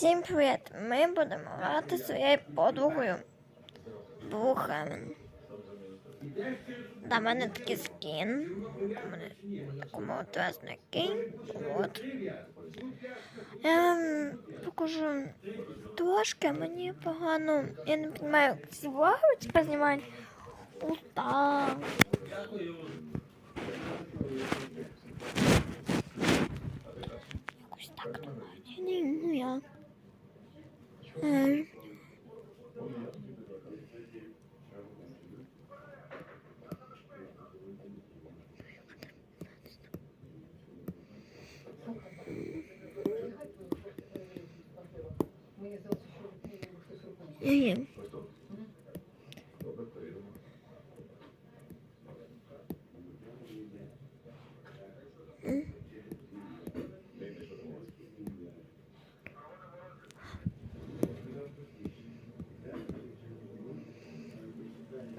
Всім привіт! Ми будемо грати своєю подругою Бухамен. До мене такий скін. Такому отвесний кінь. От. Я вам покажу трошки, мені погано. Я не розумію, ці влоги. Устав. Е, Ні.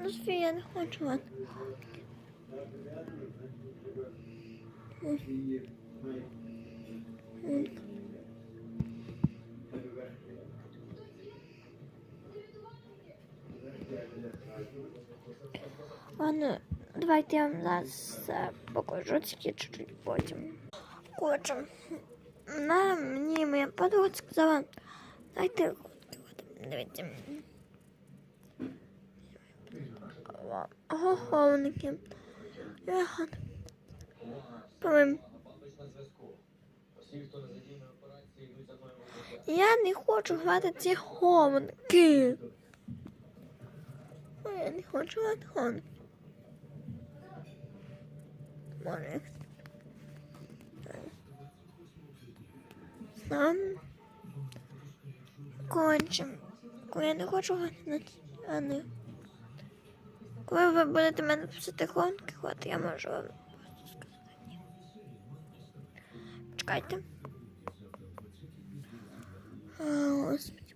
Ну, Софія, я не хочу. от. М. М. Ладно, давайте я вам зараз е, покажу тільки чуть-чуть потім. Отже, на мені моя подруга сказала, дайте от, от, дивіться. Охолники. Повім. Я не хочу грати ці хованки. Я не хочу грати хованки. Може. Сам. Кончим. Я не хочу грати на не. Коли ви будете мене писати хованки, от я можу вам просто сказати. ні. Чекайте. А, Господи.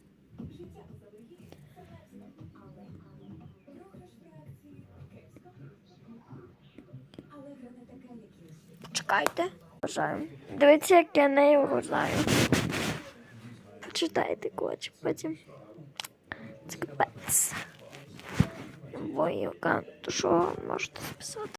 Чекайте. Вважаю. Дивіться, як я нею вважаю. Почитайте коч потім. Це капець. Воївка, то що можете записати?